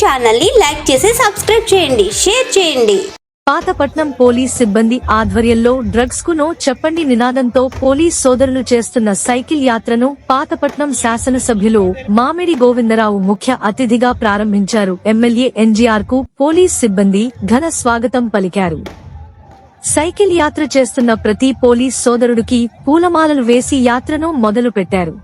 ఛానల్ని లైక్ చేసి సబ్స్క్రైబ్ చేయండి షేర్ చేయండి. పాతపట్నం పోలీస్ సిబ్బంది ఆధ్వర్యంలో డ్రగ్స్కు నో చెప్పండి నినాదంతో పోలీస్ సోదరులు చేస్తున్న సైకిల్ యాత్రను పాతపట్నం శాసనసభ్యులు మామిడి గోవిందరావు ముఖ్య అతిథిగా ప్రారంభించారు. ఎమ్మెల్యే ఎన్జీఆర్కు పోలీస్ సిబ్బంది ఘన స్వాగతం పలికారు. సైకిల్ యాత్ర చేస్తున్న ప్రతి పోలీస్ సోదరుడికి పూలమాలలు వేసి యాత్రను మొదలు పెట్టారు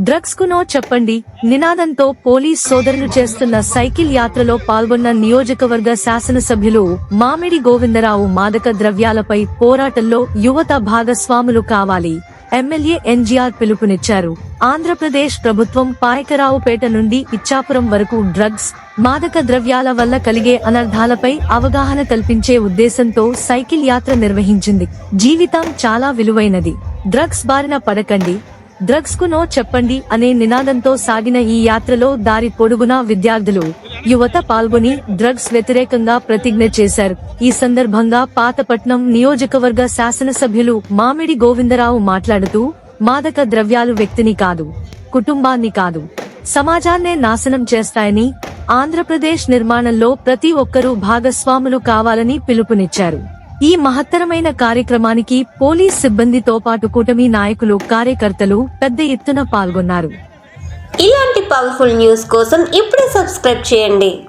డ్రగ్స్కు నో చెప్పండి. నినాదంతో పోలీస్ సోదరులు చేస్తున్న సైకిల్ యాత్రలో పాల్గొన్న నియోజకవర్గ శాసనసభ్యులు మామిడి గోవిందరావు మాదక ద్రవ్యాలపై పోరాటంలో యువత భాగస్వాములు కావాలి. ఎమ్మెల్యే ఎన్జీఆర్ పిలుపునిచ్చారు. ఆంధ్రప్రదేశ్ ప్రభుత్వం పాయకరావుపేట నుండి ఇచ్చాపురం వరకు డ్రగ్స్ మాదక ద్రవ్యాల వల్ల కలిగే అనర్థాలపై అవగాహన కల్పించే ఉద్దేశంతో సైకిల్ యాత్ర నిర్వహించింది. జీవితం చాలా విలువైనది. డ్రగ్స్ బారిన పడకండి. డ్రగ్స్కు నో చెప్పండి అనే నినాదంతో సాగిన ఈ యాత్రలో దారి పొడుగునా విద్యార్థులు. యువత పాల్గొని డ్రగ్స్ వ్యతిరేకంగా ప్రతిజ్ఞ చేశారు. ఈ సందర్భంగా పాతపట్నం నియోజకవర్గ శాసనసభ్యులు మామిడి గోవిందరావు మాట్లాడుతూ మాదక ద్రవ్యాలు వ్యక్తిని కాదు కుటుంబాన్ని కాదు సమాజాన్నే నాశనం చేస్తాయని ఆంధ్రప్రదేశ్ నిర్మాణంలో ప్రతి ఒక్కరూ భాగస్వాములు కావాలని పిలుపునిచ్చారు. ఈ మహత్తరమైన కార్యక్రమానికి పోలీస్ సిబ్బందితో పాటు కూటమి నాయకులు కార్యకర్తలు పెద్ద ఎత్తున పాల్గొన్నారు. ఇలాంటి పవర్ఫుల్ న్యూస్ కోసం ఇప్పుడే సబ్స్క్రైబ్ చేయండి.